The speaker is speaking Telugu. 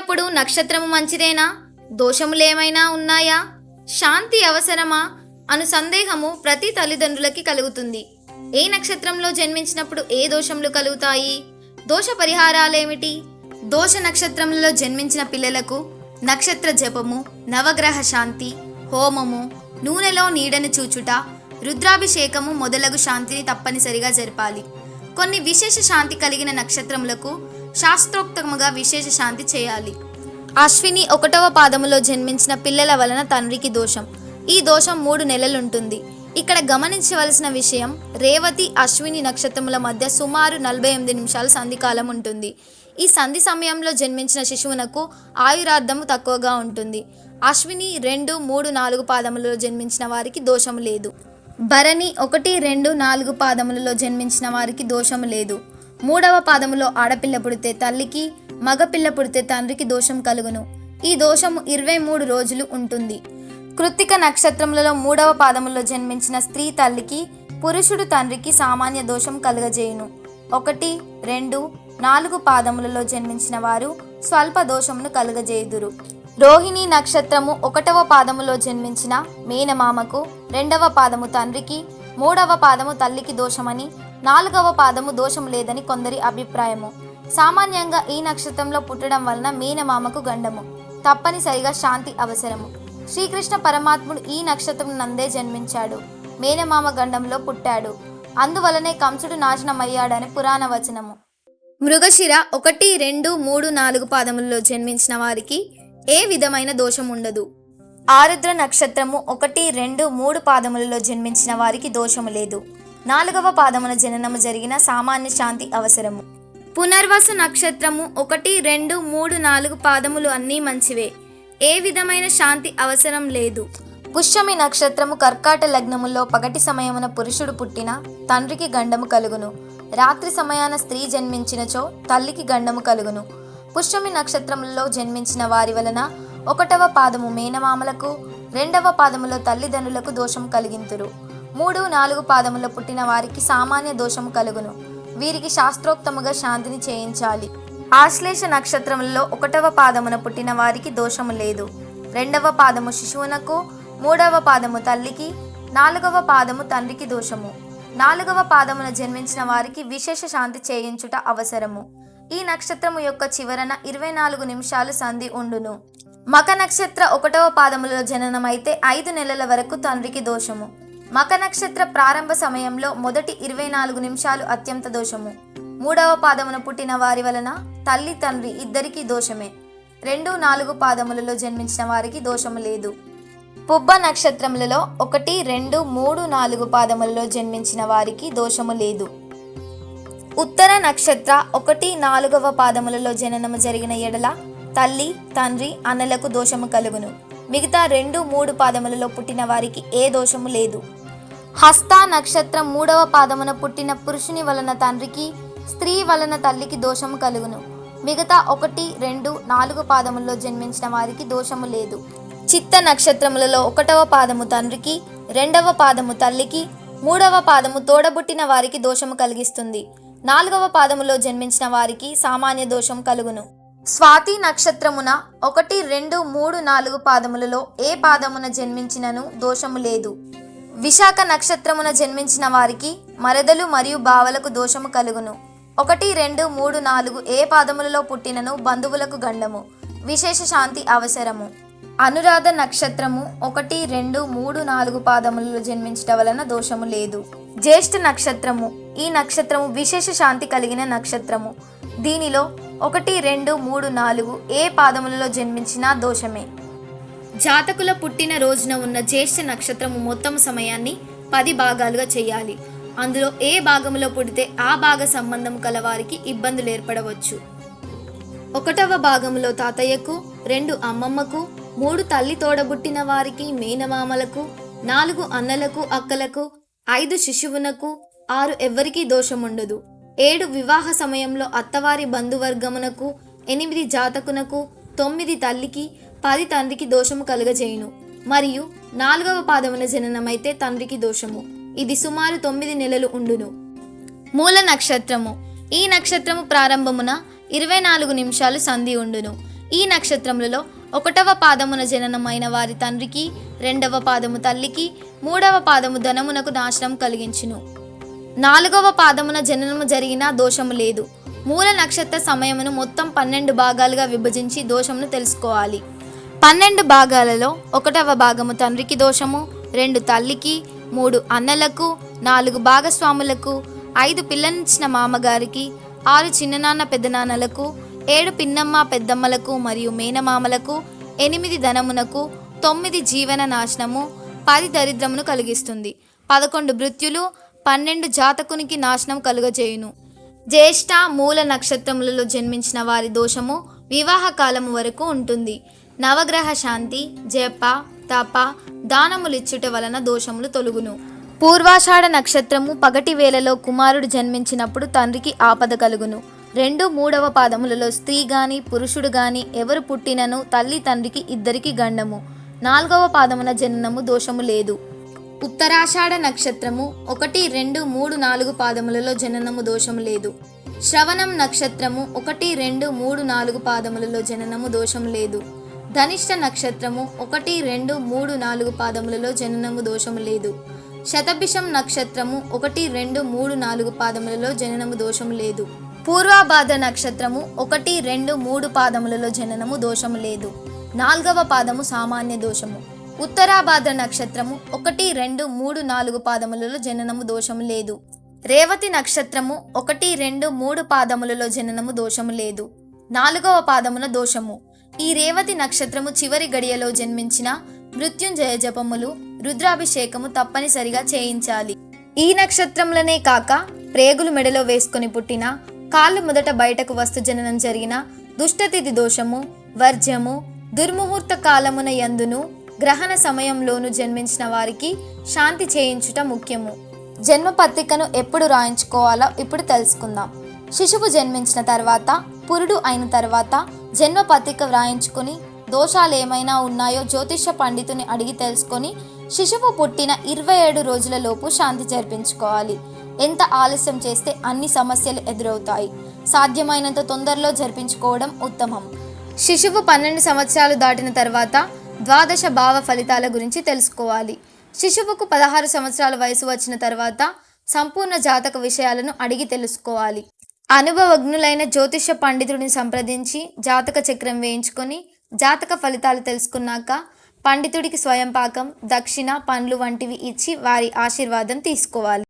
పుట్టినప్పుడు నక్షత్రము మంచిదేనా? దోషములేమైనా ఉన్నాయా? శాంతి అవసరమా? అను సందేహము ప్రతి తల్లిదండ్రులకి కలుగుతుంది. ఏ నక్షత్రంలో జన్మించినప్పుడు ఏ దోషములు కలుగుతాయి? దోష పరిహారాలేమిటి? దోష నక్షత్రంలో జన్మించిన పిల్లలకు నక్షత్ర జపము నవగ్రహ శాంతి హోమము నూనెలో నీడను చూచుట రుద్రాభిషేకము మొదలగు శాంతిని తప్పనిసరిగా జరపాలి. కొన్ని విశేష శాంతి కలిగిన నక్షత్రములకు శాస్త్రోక్తముగా విశేష శాంతి చేయాలి. అశ్విని ఒకటవ పాదములో జన్మించిన పిల్లల వలన తండ్రికి దోషం. ఈ దోషం మూడు నెలలుంటుంది. ఇక్కడ గమనించవలసిన విషయం రేవతి అశ్విని నక్షత్రముల మధ్య సుమారు నలభై ఎనిమిది నిమిషాల సంధికాలం ఉంటుంది. ఈ సంధి సమయంలో జన్మించిన శిశువునకు ఆయురార్థము తక్కువగా ఉంటుంది. అశ్విని రెండు మూడు నాలుగు పాదములలో జన్మించిన వారికి దోషము లేదు. భరణి ఒకటి రెండు నాలుగు పాదములలో జన్మించిన వారికి దోషము లేదు. మూడవ పాదములో ఆడపిల్ల పుడితే తల్లికి మగపిల్ల పుడితే తండ్రికి దోషం కలుగును. ఈ దోషము ఇరవై మూడు రోజులు ఉంటుంది. కృత్తిక నక్షత్రములలో మూడవ పాదములో జన్మించిన స్త్రీ తల్లికి పురుషుడు తండ్రికి సామాన్య దోషం కలుగజేయును. ఒకటి రెండు నాలుగు పాదములలో జన్మించిన వారు స్వల్ప దోషమును కలుగజేయుదురు. రోహిణి నక్షత్రము ఒకటవ పాదములో జన్మించిన మేనమామకు రెండవ పాదము తండ్రికి మూడవ పాదము తల్లికి దోషమని నాలుగవ పాదము దోషం లేదని కొందరి అభిప్రాయము. సామాన్యంగా ఈ నక్షత్రంలో పుట్టడం వలన మీనమామకు గండము. తప్పనిసరిగా శాంతి అవసరము. శ్రీకృష్ణ పరమాత్ముడు ఈ నక్షత్రం నందే జన్మించాడు. మేనమామ గండంలో పుట్టాడు. అందువలనే కంసుడు నాశనమయ్యాడని పురాణ వచనము. మృగశిర ఒకటి రెండు మూడు నాలుగు పాదములలో జన్మించిన వారికి ఏ విధమైన దోషం ఉండదు. ఆరుద్ర నక్షత్రము ఒకటి రెండు మూడు పాదములలో జన్మించిన వారికి దోషము లేదు. నాలుగవ పాదమున జననము జరిగిన సామాన్య శాంతి అవసరము. పునర్వస నక్షత్రము ఒకటి రెండు మూడు నాలుగు పాదములు అన్నీ మంచివే. ఏ విధమైన శాంతి అవసరం లేదు. పుష్యమి నక్షత్రము కర్కాట లగ్నములో పగటి సమయమున పురుషుడు పుట్టిన తండ్రికి గండము కలుగును. రాత్రి సమయాన స్త్రీ జన్మించినచో తల్లికి గండము కలుగును. పుష్యమి నక్షత్రములలో జన్మించిన వారి వలన ఒకటవ పాదము మేనమామలకు రెండవ పాదములో తల్లిదండ్రులకు దోషం కలిగింతురు. మూడు నాలుగు పాదములో పుట్టిన వారికి సామాన్య దోషము కలుగును. వీరికి శాస్త్రోక్తముగా శాంతిని చేయించాలి. ఆశ్లేష నక్షత్రములలో ఒకటవ పాదమున పుట్టిన వారికి దోషము లేదు. రెండవ పాదము శిశువునకు మూడవ పాదము తల్లికి నాలుగవ పాదము తండ్రికి దోషము. నాలుగవ పాదమున జన్మించిన వారికి విశేష శాంతి చేయించుట అవసరము. ఈ నక్షత్రము యొక్క చివరన ఇరవై నాలుగు నిమిషాలు సంధి ఉండును. మక నక్షత్ర ఒకటవ పాదములో జననమైతే ఐదు నెలల వరకు తండ్రికి దోషము. మక నక్షత్ర ప్రారంభ సమయంలో మొదటి ఇరవై నాలుగు నిమిషాలు అత్యంత దోషము. మూడవ పాదమున పుట్టిన వారి వలన తల్లి తండ్రి ఇద్దరికీ దోషమే. రెండు నాలుగు పాదములలో జన్మించిన వారికి దోషము లేదు. పుబ్బ నక్షత్రములలో ఒకటి రెండు మూడు నాలుగు పాదములలో జన్మించిన వారికి దోషము లేదు. ఉత్తర నక్షత్ర ఒకటి నాలుగవ పాదములలో జననము జరిగిన ఎడల తల్లి తండ్రి అన్నలకు దోషము కలుగును. మిగతా రెండు మూడు పాదములలో పుట్టిన వారికి ఏ దోషము లేదు. హస్త నక్షత్రం మూడవ పాదమున పుట్టిన పురుషుని వలన తండ్రికి స్త్రీ వలన తల్లికి దోషము కలుగును. మిగతా ఒకటి రెండు నాలుగు పాదములలో జన్మించిన వారికి దోషము లేదు. చిత్త నక్షత్రములలో ఒకటవ పాదము తండ్రికి రెండవ పాదము తల్లికి మూడవ పాదము తోడబుట్టిన వారికి దోషము కలిగిస్తుంది. నాలుగవ పాదములో జన్మించిన వారికి సామాన్య దోషం కలుగును. స్వాతి నక్షత్రమున ఒకటి రెండు మూడు నాలుగు పాదములలో ఏ పాదమున జన్మించినను దోషము లేదు. విశాఖ నక్షత్రమున జన్మించిన వారికి మరదలు మరియు బావలకు దోషము కలుగును. ఒకటి రెండు మూడు నాలుగు ఏ పాదములలో పుట్టినను బంధువులకు గండము. విశేష శాంతి అవసరము. అనురాధ నక్షత్రము ఒకటి రెండు మూడు నాలుగు పాదములలో జన్మించటం వలన దోషము లేదు. జ్యేష్ఠ నక్షత్రము ఈ నక్షత్రము విశేష శాంతి కలిగిన నక్షత్రము. దీనిలో ఒకటి రెండు మూడు నాలుగు ఏ పాదములలో జన్మించినా దోషమే. జాతకుల పుట్టిన రోజున ఉన్న జ్యేష్ఠ నక్షత్రము మొత్తం సమయాన్ని పది భాగాలుగా చేయాలి. అందులో ఏ భాగంలో పుడితే ఆ భాగ సంబంధం కలవారికి ఇబ్బందులు ఏర్పడవచ్చు. ఒకటవ భాగంలో తాతయ్యకు రెండు అమ్మమ్మకు మూడు తల్లి తోడబుట్టిన వారికి మేనమామలకు నాలుగు అన్నలకు అక్కలకు ఐదు శిశువునకు ఆరు ఎవ్వరికీ దోషముండదు. ఏడు వివాహ సమయంలో అత్తవారి బంధువర్గమునకు ఎనిమిది జాతకునకు తొమ్మిది తల్లికి పది తండ్రికి దోషము కలుగజేయును. మరియు నాలుగవ పాదమున జననమైతే తండ్రికి దోషము. ఇది సుమారు తొమ్మిది నెలలు ఉండును. మూల నక్షత్రము. ఈ నక్షత్రము ప్రారంభమున ఇరవై నాలుగు నిమిషాలు సంధి ఉండును. ఈ నక్షత్రములలో ఒకటవ పాదమున జననమైన వారి తండ్రికి రెండవ పాదము తల్లికి మూడవ పాదము ధనమునకు నాశనం కలిగించును. నాలుగవ పాదమున జననము జరిగిన దోషము లేదు. మూల నక్షత్ర సమయమును మొత్తం పన్నెండు భాగాలుగా విభజించి దోషమును తెలుసుకోవాలి. పన్నెండు భాగాలలో ఒకటవ భాగము తండ్రికి దోషము రెండు తల్లికి మూడు అన్నలకు నాలుగు భాగస్వాములకు ఐదు పిల్లనిచ్చిన మామగారికి ఆరు చిన్ననాన్న పెద్దనాన్నలకు ఏడు పిన్నమ్మ పెద్దమ్మలకు మరియు మేనమామలకు ఎనిమిది ధనమునకు తొమ్మిది జీవన నాశనము పది దరిద్రమును కలిగిస్తుంది. పదకొండు మృత్యులు పన్నెండు జాతకునికి నాశనం కలుగజేయును. జ్యేష్ఠ మూల నక్షత్రములలో జన్మించిన వారి దోషము వివాహ కాలము వరకు ఉంటుంది. నవగ్రహ శాంతి జప తప దానములిచ్చుట వలన దోషములు తొలుగును. పూర్వాషాఢ నక్షత్రము పగటి వేళలో కుమారుడు జన్మించినప్పుడు తండ్రికి ఆపద కలుగును. రెండు మూడవ పాదములలో స్త్రీ గాని పురుషుడు గాని ఎవరు పుట్టినను తల్లి తండ్రికి ఇద్దరికి గండము. నాలుగవ పాదమున జననము దోషము లేదు. ఉత్తరాషాఢ నక్షత్రము ఒకటి రెండు మూడు నాలుగు పాదములలో జననము దోషము లేదు. శ్రవణం నక్షత్రము ఒకటి రెండు మూడు నాలుగు పాదములలో జననము దోషము లేదు. ధనిష్ట నక్షత్రము ఒకటి రెండు మూడు నాలుగు పాదములలో జననము దోషము లేదు. శతభిషం నక్షత్రము ఒకటి రెండు మూడు నాలుగు పాదములలో జననము దోషము లేదు. పూర్వాభాద్ర నక్షత్రము ఒకటి రెండు మూడు పాదములలో జననము దోషము లేదు. నాల్గవ పాదము సామాన్య దోషము. ఉత్తరాభాద్ర నక్షత్రము ఒకటి రెండు మూడు నాలుగు పాదములలో జననము దోషము లేదు. రేవతి నక్షత్రము ఒకటి రెండు మూడు పాదములలో జననము దోషము లేదు. నాలుగవ పాదమున దోషము. ఈ రేవతి నక్షత్రము చివరి గడియలో జన్మించిన మృత్యుంజయ జపములు రుద్రాభిషేకము తప్పనిసరిగా చేయించాలి. ఈ నక్షత్రములనే కాక ప్రేగులు మెడలో వేసుకొని పుట్టిన కాళ్ళు మొదట బయటకు వస్తు జననం జరిగిన దుష్టతిథి దోషము వర్జ్యము దుర్ముహూర్త కాలమున యందును గ్రహణ సమయంలోను జన్మించిన వారికి శాంతి చేయించుట ముఖ్యము. జన్మ పత్రికను ఎప్పుడు రాయించుకోవాలో ఇప్పుడు తెలుసుకుందాం. శిశువు జన్మించిన తర్వాత పురుడు అయిన తర్వాత జన్మ పత్రిక వ్రాయించుకొని దోషాలు ఏమైనా ఉన్నాయో జ్యోతిష పండితుని అడిగి తెలుసుకొని శిశువు పుట్టిన ఇరవై ఏడు రోజులలోపు శాంతి జరిపించుకోవాలి. ఎంత ఆలస్యం చేస్తే అన్ని సమస్యలు ఎదురవుతాయి. సాధ్యమైనంత తొందరలో జరిపించుకోవడం ఉత్తమం. శిశువు పన్నెండు సంవత్సరాలు దాటిన తర్వాత ద్వాదశ భావ ఫలితాల గురించి తెలుసుకోవాలి. శిశువుకు పదహారు సంవత్సరాల వయసు వచ్చిన తర్వాత సంపూర్ణ జాతక విషయాలను అడిగి తెలుసుకోవాలి. అనుభవజ్ఞులైన జ్యోతిష పండితుడిని సంప్రదించి జాతక చక్రం వేయించుకొని జాతక ఫలితాలు తెలుసుకున్నాక పండితుడికి స్వయం పాకం దక్షిణ పండ్లు వంటివి ఇచ్చి వారి ఆశీర్వాదం తీసుకోవాలి.